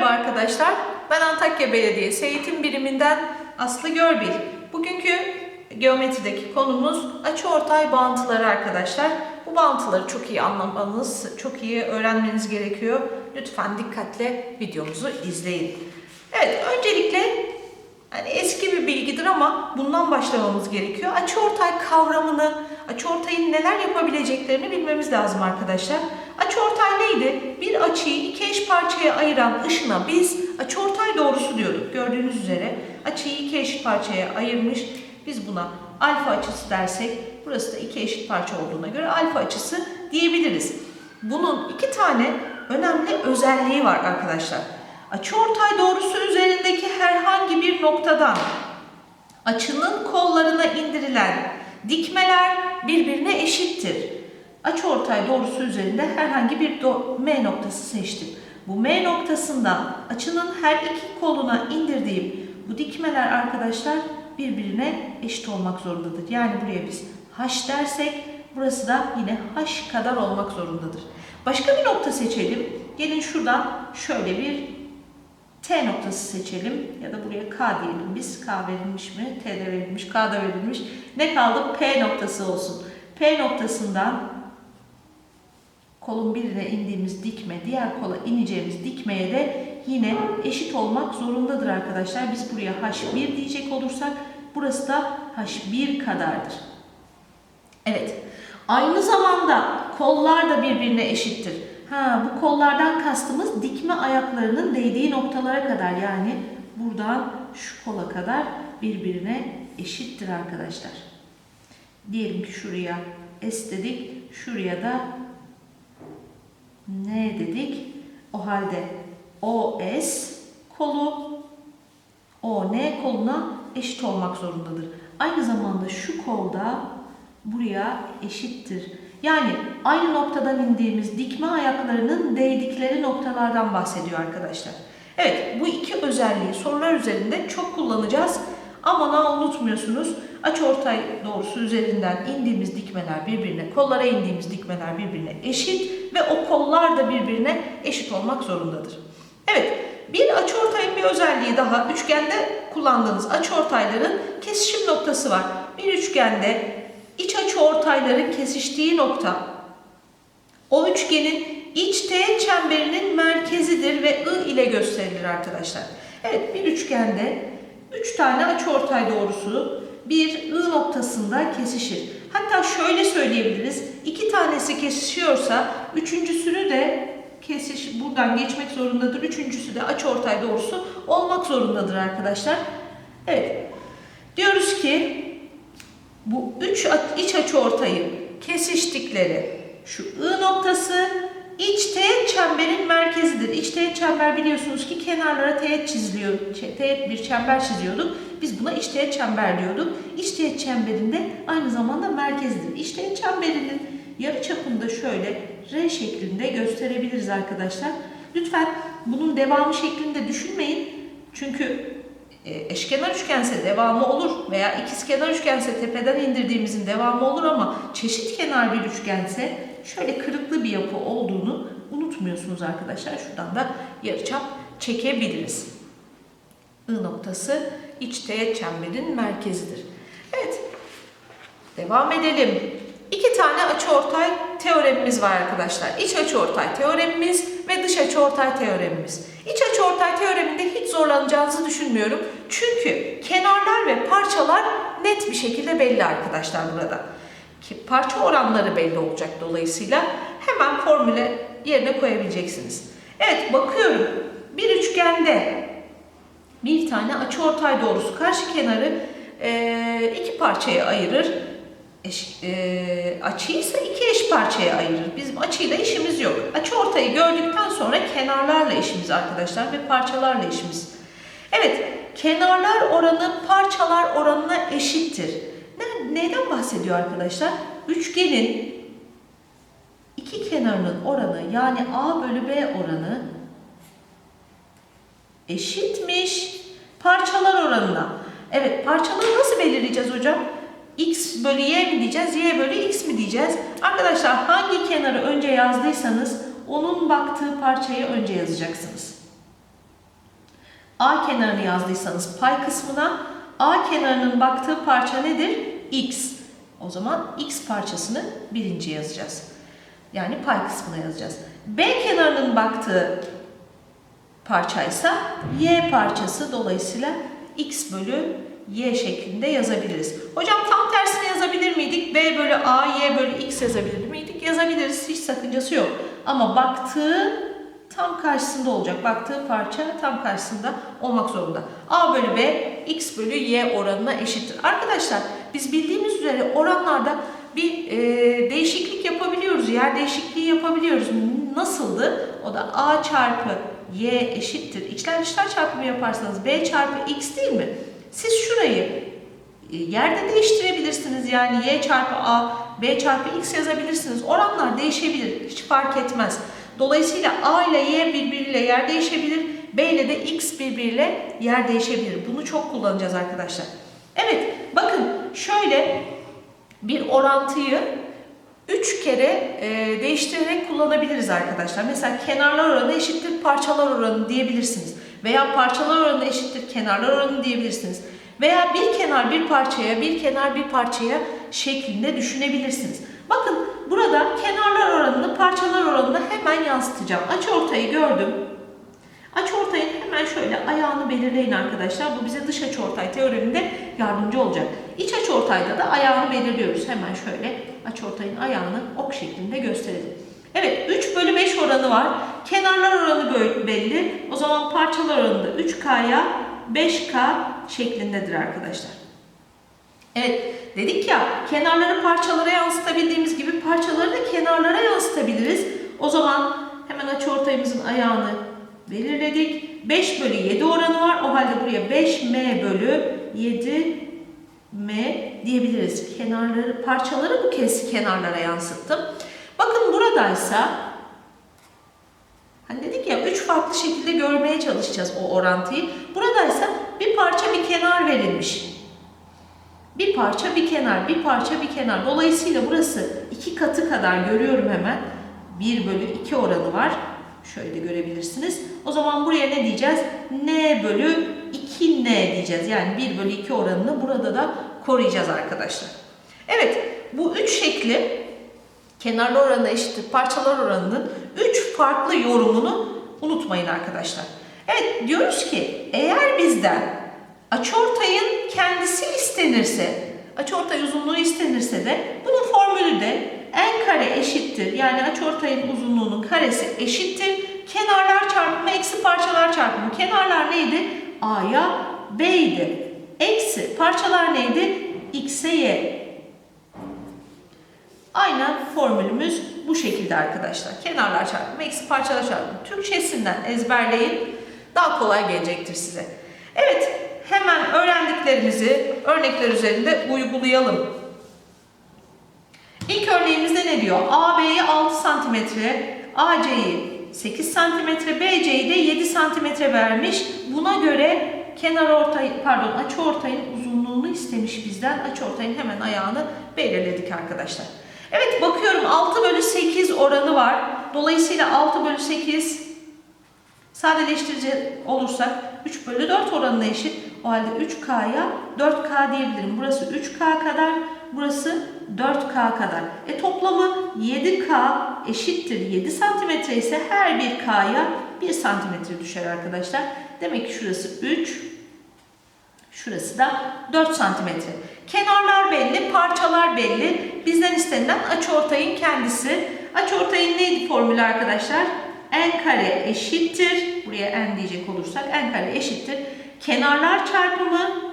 Merhaba arkadaşlar. Ben Antakya Belediyesi Eğitim Biriminden Aslı Görbil. Bugünkü geometrideki konumuz açıortay bağıntıları arkadaşlar. Bu bağıntıları çok iyi anlamanız, çok iyi öğrenmeniz gerekiyor. Lütfen dikkatle videomuzu izleyin. Evet, öncelikle hani eski bir bilgidir ama bundan başlamamız gerekiyor. Açıortay kavramını, açıortayın neler yapabileceklerini bilmemiz lazım arkadaşlar. Açıortay neydi? Bir açıyı iki eş parçaya ayıran ışına biz açıortay doğrusu diyorduk. Gördüğünüz üzere açıyı iki eşit parçaya ayırmış. Biz buna alfa açısı dersek, burası da iki eşit parça olduğuna göre alfa açısı diyebiliriz. Bunun iki tane önemli özelliği var arkadaşlar. Açıortay doğrusu üzerindeki herhangi bir noktadan açının kollarına indirilen dikmeler birbirine eşittir. Açıortay doğrusu üzerinde herhangi bir M noktası seçtim. Bu M noktasından açının her iki koluna indirdiğim bu dikmeler arkadaşlar birbirine eşit olmak zorundadır. Yani buraya biz H dersek burası da yine H kadar olmak zorundadır. Başka bir nokta seçelim. Gelin şuradan şöyle bir T noktası seçelim ya da buraya K diyelim biz. K verilmiş mi? T de verilmiş, K da verilmiş. Ne kaldı? P noktası olsun. P noktasından kolun birine indiğimiz dikme, diğer kola ineceğimiz dikmeye de yine eşit olmak zorundadır arkadaşlar. Biz buraya H1 diyecek olursak burası da H1 kadardır. Evet. Aynı zamanda kollar da birbirine eşittir. Ha, bu kollardan kastımız dikme ayaklarının değdiği noktalara kadar yani buradan şu kola kadar birbirine eşittir arkadaşlar. Diyelim ki şuraya S dedik, şuraya da N dedik. O halde OS kolu ON koluna eşit olmak zorundadır. Aynı zamanda şu kolda buraya eşittir. Yani aynı noktadan indiğimiz dikme ayaklarının değdikleri noktalardan bahsediyor arkadaşlar. Evet bu iki özelliği sorular üzerinde çok kullanacağız. Aman ha unutmuyorsunuz. Açıortay doğrusu üzerinden indiğimiz dikmeler birbirine, kollara indiğimiz dikmeler birbirine eşit ve o kollar da birbirine eşit olmak zorundadır. Evet, bir açıortayın bir özelliği daha üçgende kullandığınız açıortayların kesişim noktası var. Bir üçgende iç açıortayların kesiştiği nokta o üçgenin iç teğet çemberinin merkezidir ve I ile gösterilir arkadaşlar. Evet, bir üçgende üç tane açıortay doğrusu bir I noktasında kesişir. Hatta şöyle söyleyebiliriz. iki tanesi kesişiyorsa üçüncüsünü de kesiş buradan geçmek zorundadır. Üçüncüsü de açıortay doğrusu olmak zorundadır arkadaşlar. Evet. Diyoruz ki bu üç iç açıortayın kesiştikleri şu I noktası iç teğet çemberin merkezidir. İç teğet çember biliyorsunuz ki kenarlara teğet çiziliyor. Teğet bir çember çiziyorduk. Biz buna iç teğet çember diyorduk. İç teğet çemberinde aynı zamanda merkezidir. İç teğet çemberinin yarı çapını da şöyle R şeklinde gösterebiliriz arkadaşlar. Lütfen bunun devamı şeklinde düşünmeyin. Çünkü e, eşkenar üçgense devamı olur veya ikizkenar üçgense tepeden indirdiğimizin devamı olur ama çeşit kenar bir üçgense şöyle kırıklı bir yapı olduğunu unutmuyorsunuz arkadaşlar. Şuradan da yarıçap çekebiliriz. I noktası iç teğet çemberin merkezidir. Evet. Devam edelim. İki tane açıortay teoremimiz var arkadaşlar. İç açıortay teoremimiz ve dış açıortay teoremimiz. İç açıortay teoreminde hiç zorlanacağınızı düşünmüyorum. Çünkü kenarlar ve parçalar net bir şekilde belli arkadaşlar burada. Ki parça oranları belli olacak dolayısıyla hemen formüle yerine koyabileceksiniz. Evet bakıyorum. Bir üçgende bir tane açıortay doğrusu karşı kenarı e, iki parçaya ayırır. Eş, e, açıyı iki eş parçaya ayırır. Bizim açıyla işimiz yok. Açı ortayı gördükten sonra kenarlarla işimiz arkadaşlar ve parçalarla işimiz. Evet, kenarlar oranı parçalar oranına eşittir. Ne, neyden bahsediyor arkadaşlar? Üçgenin iki kenarının oranı yani A bölü B oranı eşitmiş parçalar oranına. Evet, parçaları nasıl belirleyeceğiz hocam? x bölü y mi diyeceğiz, y bölü x mi diyeceğiz? Arkadaşlar hangi kenarı önce yazdıysanız onun baktığı parçayı önce yazacaksınız. A kenarını yazdıysanız pay kısmına A kenarının baktığı parça nedir? X. O zaman X parçasını birinci yazacağız. Yani pay kısmına yazacağız. B kenarının baktığı parçaysa Y parçası dolayısıyla X bölü Y şeklinde yazabiliriz. Hocam tam tersini yazabilir miydik? B bölü A, Y bölü X yazabilir miydik? Yazabiliriz. Hiç sakıncası yok. Ama baktığı tam karşısında olacak. Baktığı parça tam karşısında olmak zorunda. A bölü B, X bölü Y oranına eşittir. Arkadaşlar biz bildiğimiz üzere oranlarda bir e, değişiklik yapabiliyoruz. Yer değişikliği yapabiliyoruz. Nasıldı? O da A çarpı Y eşittir. İçler dışlar çarpımı yaparsanız B çarpı X değil mi? Siz şurayı e, yerde değiştirebilirsiniz. Yani Y çarpı A, B çarpı X yazabilirsiniz. Oranlar değişebilir. Hiç fark etmez. Dolayısıyla A ile Y birbiriyle yer değişebilir. B ile de X birbiriyle yer değişebilir. Bunu çok kullanacağız arkadaşlar. Evet bakın şöyle bir orantıyı üç kere e, değiştirerek kullanabiliriz arkadaşlar. Mesela kenarlar oranı eşittir parçalar oranı diyebilirsiniz. Veya parçalar oranı eşittir kenarlar oranı diyebilirsiniz. Veya bir kenar bir parçaya, bir kenar bir parçaya şeklinde düşünebilirsiniz. Bakın burada kenarlar oranını parçalar oranını hemen yansıtacağım. Açıortayı gördüm. Açıortayın hemen şöyle ayağını belirleyin arkadaşlar. Bu bize dış açıortay teoreminde yardımcı olacak. İç açıortayda da ayağını belirliyoruz. Hemen şöyle açıortayın ayağını ok şeklinde gösterelim. Evet 3 bölü 5 oranı var. Kenarlar oranı belli. O zaman parçalar oranı da 3K'ya 5K şeklindedir arkadaşlar. Evet dedik ya kenarları parçalara yansıtabildiğimiz gibi parçaları da kenarlara yansıtabiliriz. O zaman hemen açıortayımızın ayağını belirledik. 5 bölü 7 oranı var. O halde buraya 5m bölü 7m diyebiliriz. Kenarları, parçaları bu kez kenarlara yansıttım. Bakın buradaysa hani dedik ya üç farklı şekilde görmeye çalışacağız o orantıyı. Buradaysa bir parça bir kenar verilmiş. Bir parça bir kenar, bir parça bir kenar. Dolayısıyla burası iki katı kadar görüyorum hemen. 1 bölü 2 oranı var. Şöyle görebilirsiniz. O zaman buraya ne diyeceğiz? N bölü 2N diyeceğiz. Yani 1 bölü 2 oranını burada da koruyacağız arkadaşlar. Evet bu üç şekli kenarlar oranı eşittir parçalar oranının üç farklı yorumunu unutmayın arkadaşlar. Evet diyoruz ki eğer bizden açıortayın kendisi istenirse, açıortay uzunluğu istenirse de bunun formülü de n kare eşittir. Yani açıortayın uzunluğunun karesi eşittir. Kenarlar çarpımı eksi parçalar çarpımı. Kenarlar neydi? A'ya B'ydi. Eksi parçalar neydi? X'e Y. Aynen formülümüz bu şekilde arkadaşlar. Kenarlar çarpımı eksi parçalar çarpımı. Türkçesinden ezberleyin. Daha kolay gelecektir size. Evet hemen öğrendiklerimizi örnekler üzerinde uygulayalım. İlk örneğimizde ne diyor? AB'yi 6 cm, AC'yi 8 cm, BC'yi de 7 cm vermiş. Buna göre kenar ortay, pardon açı ortayın uzunluğunu istemiş bizden. Açı ortayın hemen ayağını belirledik arkadaşlar. Evet bakıyorum 6 bölü 8 oranı var. Dolayısıyla 6 bölü 8 sadeleştirici olursak 3 bölü 4 oranına eşit. O halde 3K'ya 4K diyebilirim. Burası 3K kadar, burası 4K kadar. E toplamı 7K eşittir 7 santimetre ise her bir K'ya 1 santimetre düşer arkadaşlar. Demek ki şurası 3, şurası da 4 santimetre. Kenarlar belli, parçalar belli. Bizden istenilen açıortayın kendisi. Açıortayın neydi formülü arkadaşlar? n kare eşittir. Buraya n diyecek olursak n kare eşittir. Kenarlar çarpımı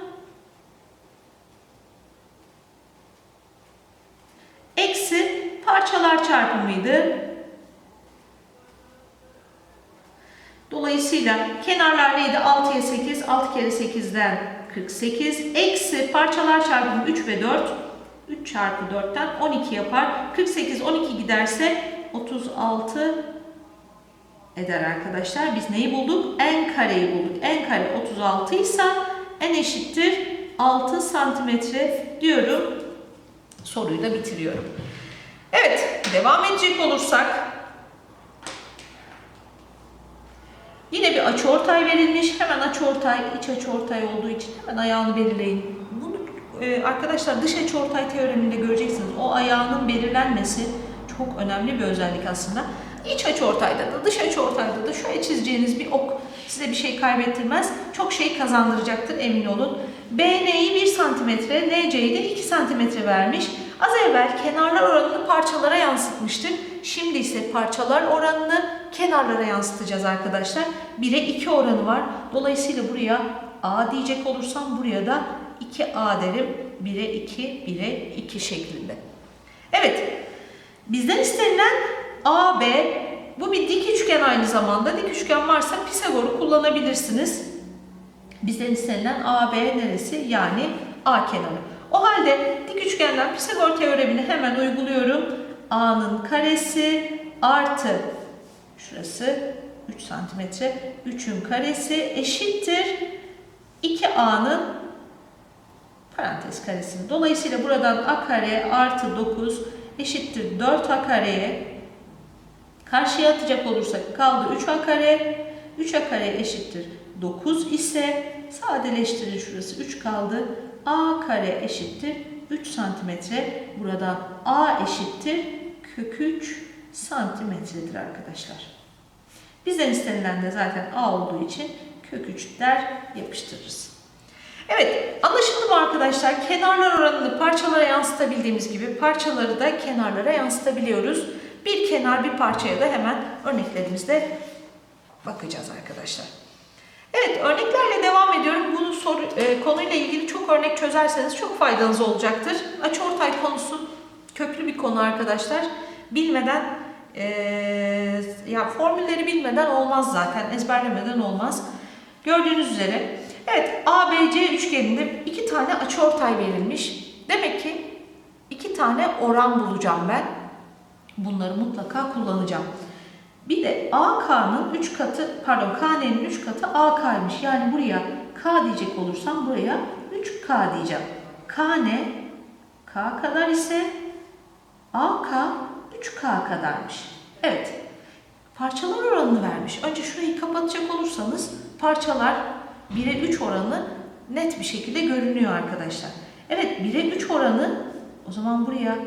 parçalar çarpımıydı. Dolayısıyla kenarlar neydi? 6'ya 8, 6 kere 8'den 48. Eksi parçalar çarpımı 3 ve 4. 3 çarpı 4'ten 12 yapar. 48, 12 giderse 36 eder arkadaşlar. Biz neyi bulduk? n kareyi bulduk. n kare 36 ise n eşittir 6 santimetre diyorum. Soruyu da bitiriyorum. Evet, devam edecek olursak yine bir açıortay verilmiş. Hemen açıortay, iç açıortay olduğu için hemen ayağını belirleyin. Bunu e, arkadaşlar dış açıortay teoreminde göreceksiniz. O ayağının belirlenmesi çok önemli bir özellik aslında. İç açıortayda da dış açıortayda da şöyle çizeceğiniz bir ok size bir şey kaybettirmez. Çok şey kazandıracaktır emin olun. BN'yi 1 cm, NC'yi de 2 cm vermiş. Az evvel kenarlar oranını parçalara yansıtmıştık. Şimdi ise parçalar oranını kenarlara yansıtacağız arkadaşlar. 1'e 2 oranı var. Dolayısıyla buraya A diyecek olursam buraya da 2A derim. 1'e 2, 1'e 2 şeklinde. Evet. Bizden istenilen AB bu bir dik üçgen aynı zamanda. Dik üçgen varsa Pisagor'u kullanabilirsiniz. Bizden istenilen AB neresi? Yani A kenarı. O halde dik üçgenden Pisagor teoremini hemen uyguluyorum. A'nın karesi artı şurası 3 santimetre 3'ün karesi eşittir 2A'nın parantez karesini. Dolayısıyla buradan A kare artı 9 eşittir 4A kareye karşıya atacak olursak kaldı 3A kare 3A kare eşittir 9 ise sadeleştirir şurası 3 kaldı. A kare eşittir 3 santimetre. Burada A eşittir kök 3 santimetredir arkadaşlar. Bizden istenilen de zaten A olduğu için kök 3 der yapıştırırız. Evet anlaşıldı mı arkadaşlar? Kenarlar oranını parçalara yansıtabildiğimiz gibi parçaları da kenarlara yansıtabiliyoruz. Bir kenar bir parçaya da hemen örneklerimizde bakacağız arkadaşlar. Evet, örneklerle devam ediyorum. Bunu soru, e, konuyla ilgili çok örnek çözerseniz çok faydanız olacaktır. Açıortay konusu köklü bir konu arkadaşlar. Bilmeden, e, ya formülleri bilmeden olmaz zaten, ezberlemeden olmaz. Gördüğünüz üzere, evet ABC üçgeninde iki tane açıortay verilmiş. Demek ki iki tane oran bulacağım ben. Bunları mutlaka kullanacağım. Bir de AK'nın 3 katı, pardon KN'nin 3 katı AK'ymış. Yani buraya K diyecek olursam buraya 3K diyeceğim. KN K kadar ise AK 3K kadarmış. Evet. Parçalar oranını vermiş. Önce şurayı kapatacak olursanız parçalar 1'e 3 oranı net bir şekilde görünüyor arkadaşlar. Evet 1'e 3 oranı o zaman buraya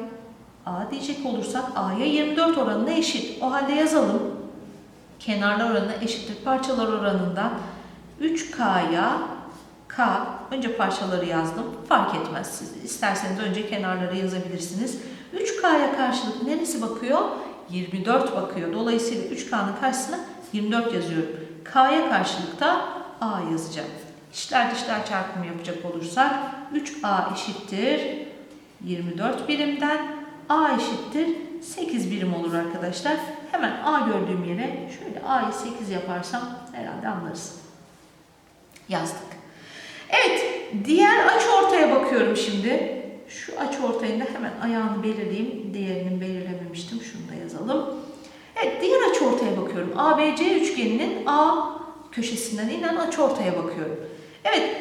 A diyecek olursak A'ya 24 oranına eşit. O halde yazalım. Kenarlar oranı eşittir. Parçalar oranından 3K'ya K, önce parçaları yazdım. Fark etmez siz. İsterseniz önce kenarları yazabilirsiniz. 3K'ya karşılık neresi bakıyor? 24 bakıyor. Dolayısıyla 3K'nın karşısına 24 yazıyorum. K'ya karşılık da A yazacağım. İçler dışlar çarpımı yapacak olursak 3A eşittir 24 birimden A eşittir 8 birim olur arkadaşlar. Hemen A gördüğüm yere şöyle A'yı 8 yaparsam herhalde anlarız. Yazdık. Evet, diğer açı ortaya bakıyorum şimdi. Şu açı ortayında hemen ayağını belirleyeyim. Diğerini belirlememiştim. Şunu da yazalım. Evet, diğer açı ortaya bakıyorum. ABC üçgeninin A köşesinden inen açı ortaya bakıyorum. Evet,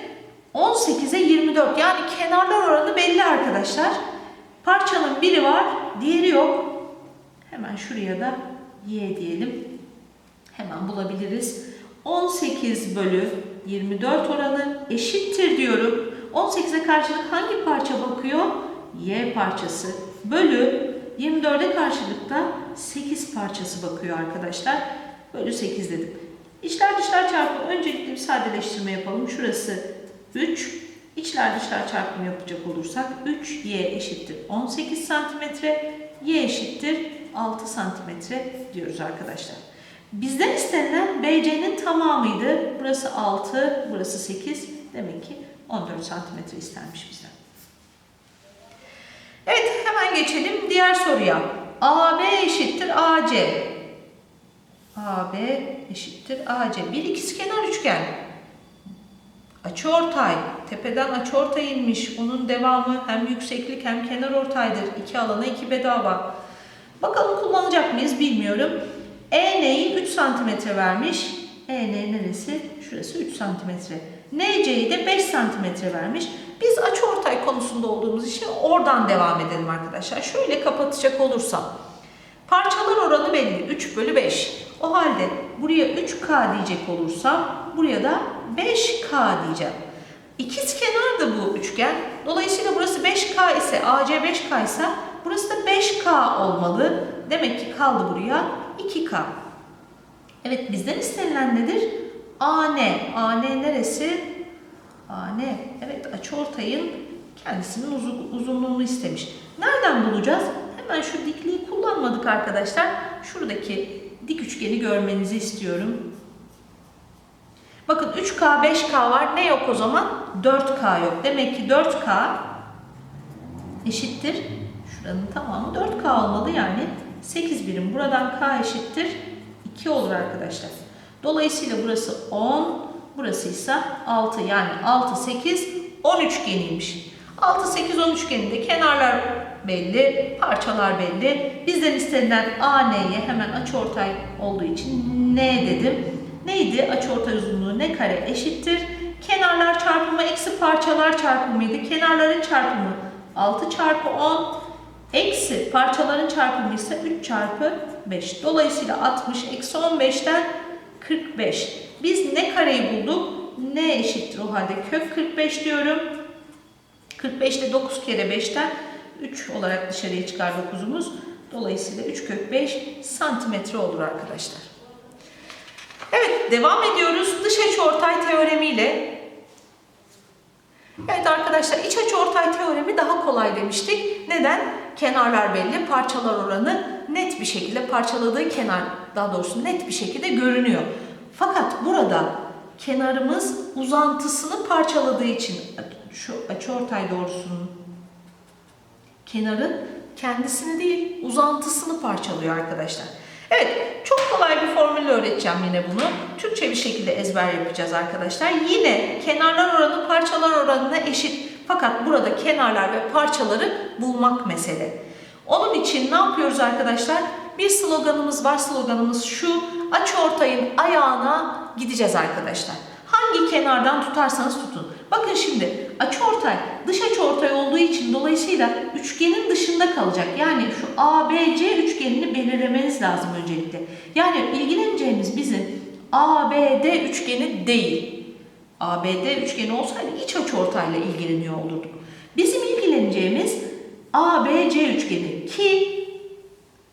18'e 24 yani kenarlar oranı belli arkadaşlar. Parçanın biri var, diğeri yok. Hemen şuraya da y diyelim. Hemen bulabiliriz. 18 bölü 24 oranı eşittir diyorum. 18'e karşılık hangi parça bakıyor? Y parçası. Bölü 24'e karşılık da 8 parçası bakıyor arkadaşlar. Bölü 8 dedim. İçler dışlar çarpımı öncelikle bir sadeleştirme yapalım. Şurası 3. İçler dışlar çarpımı yapacak olursak 3y eşittir 18 santimetre, y eşittir 6 santimetre diyoruz arkadaşlar. Bizden istenilen BC'nin tamamıydı. Burası 6, burası 8. Demek ki 14 santimetre istenmiş bizden. Evet hemen geçelim diğer soruya. AB eşittir AC. AB eşittir AC. Bir ikizkenar üçgen. Açıortay. Tepeden açıortay inmiş. Onun devamı hem yükseklik hem kenar ortaydır. İki alana iki bedava. Bakalım kullanacak mıyız bilmiyorum. EN'yi 3 cm vermiş. EN neresi? Şurası 3 cm. NC'yi de 5 cm vermiş. Biz açıortay konusunda olduğumuz için oradan devam edelim arkadaşlar. Şöyle kapatacak olursam. Parçalar oranı belli. 3 bölü 5. O halde buraya 3K diyecek olursam buraya da 5K diyeceğim. İkiz kenar da bu üçgen. Dolayısıyla burası 5K ise AC 5K ise burası da 5K olmalı. Demek ki kaldı buraya 2K. Evet bizden istenilen nedir? AN. AN neresi? AN. Evet açıortayın kendisinin uzun, uzunluğunu istemiş. Nereden bulacağız? Hemen şu dikliği kullanmadık arkadaşlar. Şuradaki dik üçgeni görmenizi istiyorum. Bakın 3K, 5K var. Ne yok o zaman? 4K yok. Demek ki 4K eşittir. Şuranın tamamı 4K olmalı yani. 8 birim. Buradan K eşittir. 2 olur arkadaşlar. Dolayısıyla burası 10, burası ise 6. Yani 6, 8, 10 üçgeniymiş. 6, 8, 10 üçgeninde kenarlar belli, parçalar belli. Bizden istenilen AN'ye hemen açıortay olduğu için N dedim. Neydi? Açıortay uzunluğu ne kare eşittir. Kenarlar çarpımı eksi parçalar çarpımıydı. Kenarların çarpımı 6 çarpı 10 eksi parçaların çarpımı ise 3 çarpı 5. Dolayısıyla 60 eksi 15'ten 45. Biz ne kareyi bulduk? Ne eşittir o halde? Kök 45 diyorum. 45 de 9 kere 5'ten 3 olarak dışarıya çıkar 9'umuz. Dolayısıyla 3 kök 5 santimetre olur arkadaşlar. Evet devam ediyoruz dış açıortay teoremiyle. Evet arkadaşlar iç açıortay teoremi daha kolay demiştik. Neden? Kenarlar belli, parçalar oranı net bir şekilde parçaladığı kenar daha doğrusu net bir şekilde görünüyor. Fakat burada kenarımız uzantısını parçaladığı için şu açıortay doğrusunun kenarın kendisini değil uzantısını parçalıyor arkadaşlar. Evet, çok kolay bir formülle öğreteceğim yine bunu. Türkçe bir şekilde ezber yapacağız arkadaşlar. Yine kenarlar oranı parçalar oranına eşit. Fakat burada kenarlar ve parçaları bulmak mesele. Onun için ne yapıyoruz arkadaşlar? Bir sloganımız var. Sloganımız şu. Açıortayın ayağına gideceğiz arkadaşlar. Hangi kenardan tutarsanız tutun. Bakın şimdi açıortay dış açıortay olduğu için dolayısıyla üçgenin dışında kalacak. Yani şu ABC üçgenini belirlemeniz lazım öncelikle. Yani ilgileneceğimiz bizim ABD üçgeni değil. ABD üçgeni olsaydı iç açıortayla ilgileniyor olurduk. Bizim ilgileneceğimiz ABC üçgeni ki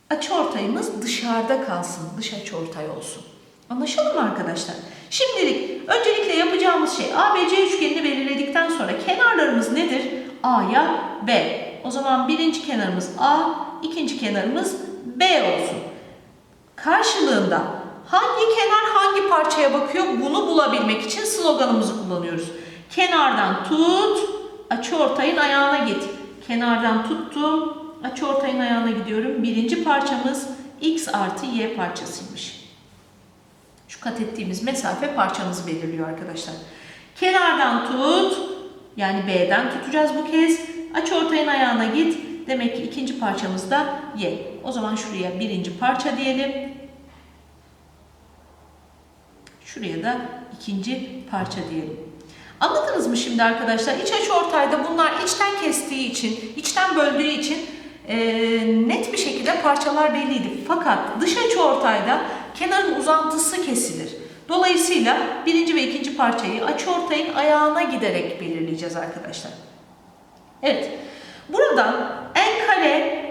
açıortayımız dışarıda kalsın, dış açıortay olsun. Anlaşıldı mı arkadaşlar? Şimdilik öncelikle yapacağımız şey ABC üçgenini belirledikten sonra kenarlarımız nedir? A'ya B. O zaman birinci kenarımız A, ikinci kenarımız B olsun. Karşılığında hangi kenar hangi parçaya bakıyor bunu bulabilmek için sloganımızı kullanıyoruz. Kenardan tut, açıortayın ayağına git. Kenardan tuttum, açıortayın ayağına gidiyorum. Birinci parçamız x artı y parçasıymış. Şu kat ettiğimiz mesafe parçamızı belirliyor arkadaşlar. Kenardan tut, yani B'den tutacağız bu kez. Açıortayın ayağına git. Demek ki ikinci parçamız da Y. O zaman şuraya birinci parça diyelim. Şuraya da ikinci parça diyelim. Anladınız mı şimdi arkadaşlar? İç açıortayda bunlar içten kestiği için, içten böldüğü için e, net bir şekilde parçalar belliydi. Fakat dış açıortayda kenarın uzantısı kesilir. Dolayısıyla birinci ve ikinci parçayı açıortayın ayağına giderek belirleyeceğiz arkadaşlar. Evet. Buradan en kare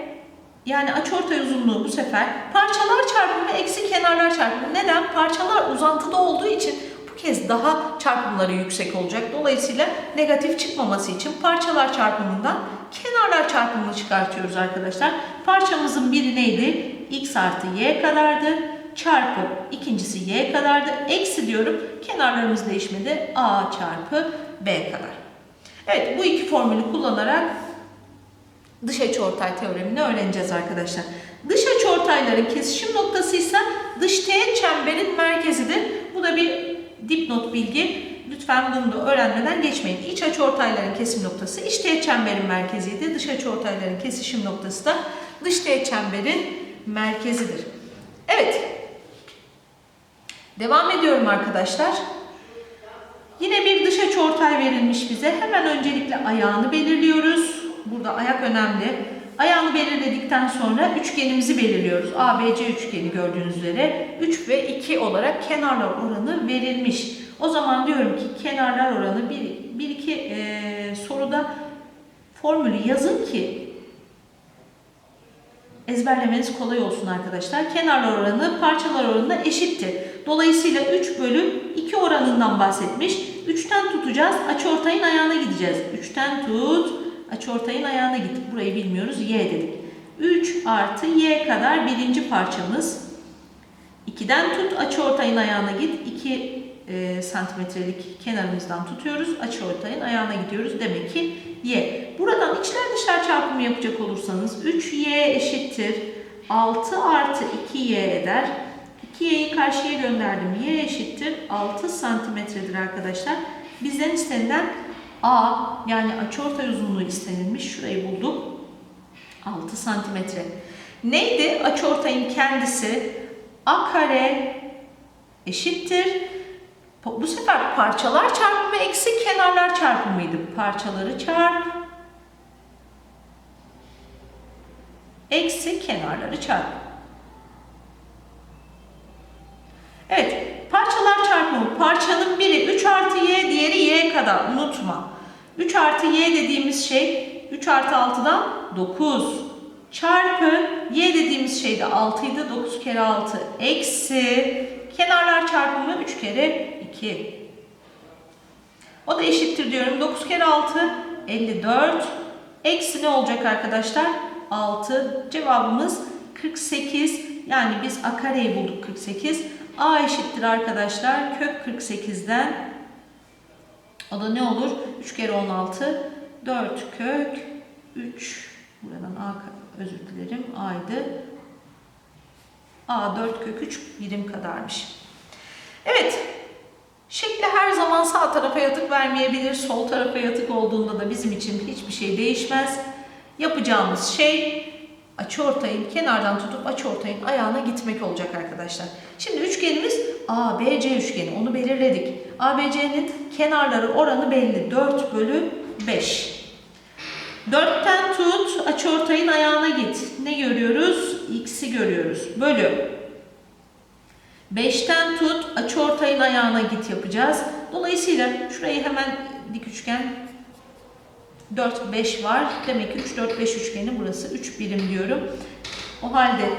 yani açıortay uzunluğu bu sefer parçalar çarpımı eksi kenarlar çarpımı. Neden? Parçalar uzantıda olduğu için bu kez daha çarpımları yüksek olacak. Dolayısıyla negatif çıkmaması için parçalar çarpımından kenarlar çarpımını çıkartıyoruz arkadaşlar. Parçamızın biri neydi? x artı y kadardı. Çarpı ikincisi y kadardı. Eksi diyorum. Kenarlarımız değişmedi. a çarpı b kadar. Evet bu iki formülü kullanarak dış açıortay teoremini öğreneceğiz arkadaşlar. Dış açıortayların kesişim noktası ise dış teğet çemberin merkezidir. Bu da bir dipnot bilgi. Lütfen bunu da öğrenmeden geçmeyin. İç açıortayların kesim noktası iç teğet çemberin merkeziydi. Dış açıortayların kesişim noktası da dış teğet çemberin merkezidir. Evet. Devam ediyorum arkadaşlar. Yine bir dış açıortay verilmiş bize. Hemen öncelikle ayağını belirliyoruz. Burada ayak önemli. Ayağını belirledikten sonra üçgenimizi belirliyoruz. ABC üçgeni gördüğünüz üzere 3 ve 2 olarak kenarlar oranı verilmiş. O zaman diyorum ki kenarlar oranı 1, 1 2 e, soruda formülü yazın ki ezberlemeniz kolay olsun arkadaşlar. Kenarlar oranı parçalar oranına eşittir. Dolayısıyla 3 bölü 2 oranından bahsetmiş. 3'ten tutacağız. Açıortayın ayağına gideceğiz. 3'ten tut. Açıortayın ayağına git. Burayı bilmiyoruz. Y dedik. 3 artı Y kadar birinci parçamız. 2'den tut. Açıortayın ayağına git. 2 e, santimetrelik kenarımızdan tutuyoruz. Açıortayın ayağına gidiyoruz. Demek ki Y. Buradan içler dışlar çarpımı yapacak olursanız 3Y eşittir. 6 artı 2Y eder. 2y'yi karşıya gönderdim. Y eşittir 6 santimetredir arkadaşlar. Bizden istenilen A yani açıortay uzunluğu istenilmiş. Şurayı bulduk. 6 santimetre. Neydi açıortayın kendisi? A kare eşittir. Bu sefer parçalar çarpımı eksi kenarlar çarpımıydı. Parçaları çarp eksi kenarları çarp. Evet, parçalar çarpımı. Parçanın biri 3 artı y, diğeri y kadar. Unutma. 3 artı y dediğimiz şey 3 artı 6'dan 9. Çarpı y dediğimiz şey de 6 idi. 9 kere 6 eksi kenarlar çarpımı 3 kere 2. O da eşittir diyorum. 9 kere 6 54. Eksi ne olacak arkadaşlar? 6. Cevabımız 48. Yani biz a kareyi bulduk 48. A eşittir arkadaşlar kök 48'den o da ne olur? 3 kere 16 4 kök 3 buradan A özür dilerim A'ydı. A 4 kök 3 birim kadarmış. Evet. Şekli her zaman sağ tarafa yatık vermeyebilir. Sol tarafa yatık olduğunda da bizim için hiçbir şey değişmez. Yapacağımız şey açıortayın kenardan tutup açıortayın ayağına gitmek olacak arkadaşlar. Şimdi üçgenimiz ABC üçgeni. Onu belirledik. ABC'nin kenarları oranı belli. 4 bölü 5. 4'ten tut açıortayın ayağına git. Ne görüyoruz? X'i görüyoruz. Bölü. 5'ten tut açıortayın ayağına git yapacağız. Dolayısıyla şurayı hemen dik üçgen 4, 5 var. Demek ki 3, 4, 5 üçgeni burası 3 birim diyorum. O halde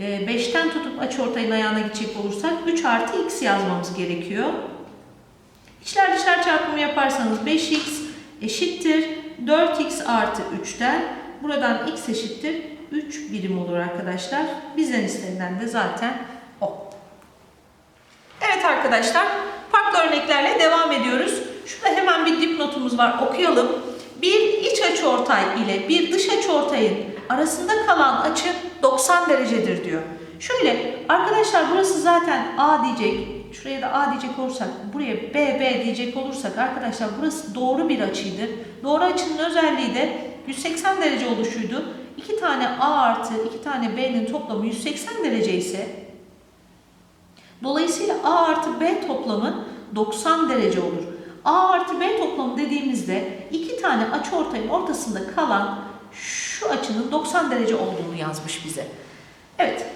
5'ten e, tutup açıortayın ayağına gidecek olursak 3 artı x yazmamız gerekiyor. İçler dışlar çarpımı yaparsanız 5x eşittir 4x artı 3'ten buradan x eşittir 3 birim olur arkadaşlar. Bizden istenilen de zaten o. Evet arkadaşlar farklı örneklerle devam ediyoruz. Şurada hemen bir dipnotumuz var okuyalım. Bir iç açıortay ile bir dış açıortayın arasında kalan açı 90 derecedir diyor. Şöyle arkadaşlar burası zaten A diyecek. Şuraya da A diyecek olursak, buraya B, B diyecek olursak arkadaşlar burası doğru bir açıydı. Doğru açının özelliği de 180 derece oluşuydu. İki tane A artı iki tane B'nin toplamı 180 derece ise dolayısıyla A artı B toplamı 90 derece olur. A artı B toplamı dediğimizde iki tane açıortayın ortasında kalan şu açının 90 derece olduğunu yazmış bize. Evet.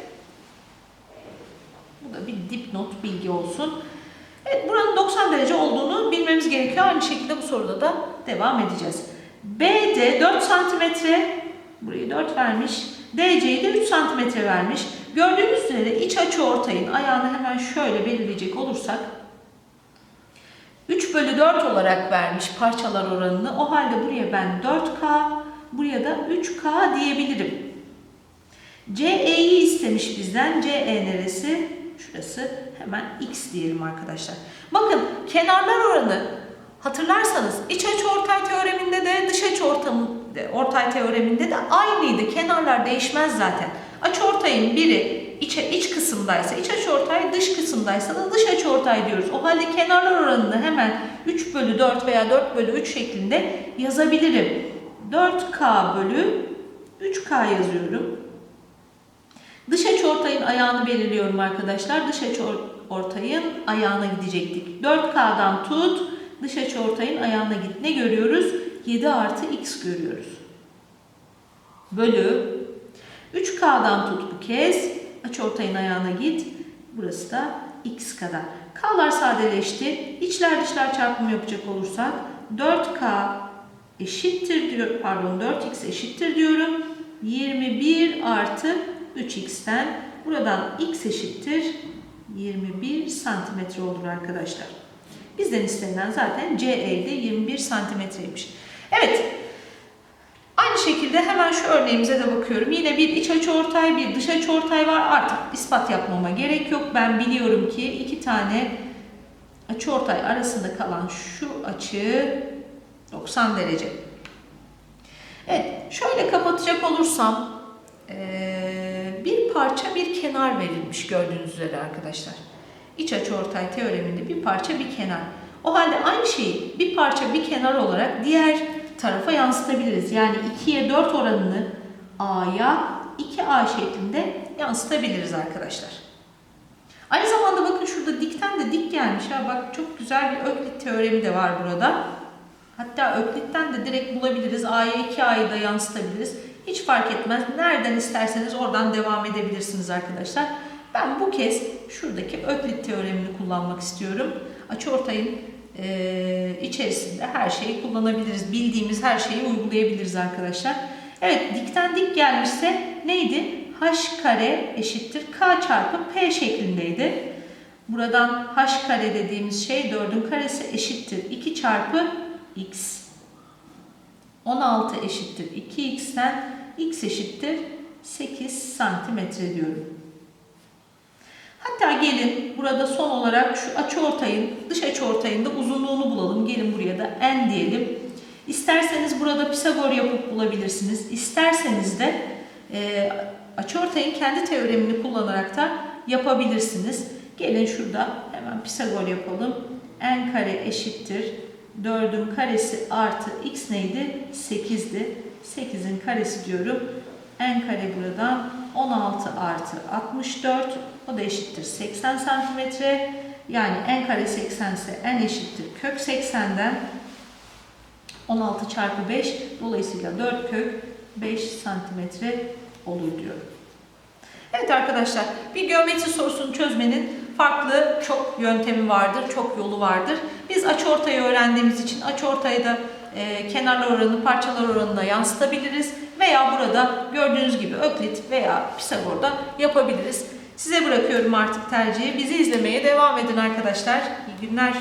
Bu da bir dipnot bilgi olsun. Evet buranın 90 derece olduğunu bilmemiz gerekiyor. Aynı şekilde bu soruda da devam edeceğiz. BD 4 santimetre burayı 4 vermiş. DC'yi de 3 santimetre vermiş. Gördüğünüz üzere iç açı ortayın ayağını hemen şöyle belirleyecek olursak 3 bölü 4 olarak vermiş parçalar oranını. O halde buraya ben 4K, buraya da 3K diyebilirim. CE'yi istemiş bizden. CE neresi? Şurası. Hemen X diyelim arkadaşlar. Bakın kenarlar oranı hatırlarsanız iç açı ortay teoreminde de dış açı ortay teoreminde de aynıydı. Kenarlar değişmez zaten. Açı ortayın biri iç, iç kısımdaysa, iç açıortay dış kısımdaysa da dış açıortay diyoruz. O halde kenarlar oranını hemen 3 bölü 4 veya 4 bölü 3 şeklinde yazabilirim. 4K bölü 3K yazıyorum. Dış açıortayın ayağını belirliyorum arkadaşlar. Dış açıortayın ayağına gidecektik. 4K'dan tut, dış açıortayın ayağına git. Ne görüyoruz? 7 artı X görüyoruz. bölü 3K'dan tut bu kez. Açıortayın ayağına git. Burası da x kadar. K'lar sadeleşti. İçler dışlar çarpımı yapacak olursak 4K eşittir diyor. Pardon 4x eşittir diyorum. 21 artı 3x'ten buradan x eşittir 21 santimetre olur arkadaşlar. Bizden istenilen zaten CE'de 21 santimetreymiş. Evet. Aynı şekilde hemen şu örneğimize de bakıyorum. Yine bir iç açıortay, bir dış açıortay var. Artık ispat yapmama gerek yok. Ben biliyorum ki iki tane açıortay arasında kalan şu açı 90 derece. Evet, şöyle kapatacak olursam bir parça bir kenar verilmiş gördüğünüz üzere arkadaşlar. İç açıortay teoreminde bir parça bir kenar. O halde aynı şeyi bir parça bir kenar olarak diğer tarafa yansıtabiliriz. Yani 2'ye 4 oranını A'ya 2A şeklinde yansıtabiliriz arkadaşlar. Aynı zamanda bakın şurada dikten de dik gelmiş. Ha bak çok güzel bir Öklit teoremi de var burada. Hatta Öklit'ten de direkt bulabiliriz. A'ya 2A'yı da yansıtabiliriz. Hiç fark etmez. Nereden isterseniz oradan devam edebilirsiniz arkadaşlar. Ben bu kez şuradaki Öklit teoremini kullanmak istiyorum. Açıortayın e, içerisinde her şeyi kullanabiliriz. Bildiğimiz her şeyi uygulayabiliriz arkadaşlar. Evet dikten dik gelmişse neydi? H kare eşittir K çarpı P şeklindeydi. Buradan H kare dediğimiz şey 4'ün karesi eşittir 2 çarpı X. 16 eşittir 2X'ten X eşittir 8 santimetre diyorum. Hatta gelin burada son olarak şu açıortayın, dış açıortayın da uzunluğunu bulalım. Gelin buraya da n diyelim. İsterseniz burada Pisagor yapıp bulabilirsiniz. İsterseniz de e, açıortayın kendi teoremini kullanarak da yapabilirsiniz. Gelin şurada hemen Pisagor yapalım. n kare eşittir 4'ün karesi artı x neydi? 8'di. 8'in karesi diyorum. n kare buradan 16 artı 64 o da eşittir 80 santimetre. Yani n kare 80 ise n eşittir kök 80'den 16 çarpı 5 dolayısıyla 4 kök 5 santimetre olur diyorum. Evet arkadaşlar bir geometri sorusunu çözmenin farklı çok yöntemi vardır, çok yolu vardır. Biz açıortayı öğrendiğimiz için açıortayı da e, kenarlar oranını parçalar oranına yansıtabiliriz veya burada gördüğünüz gibi Öklit veya Pisagor'da yapabiliriz. Size bırakıyorum artık tercihi. Bizi izlemeye devam edin arkadaşlar. İyi günler.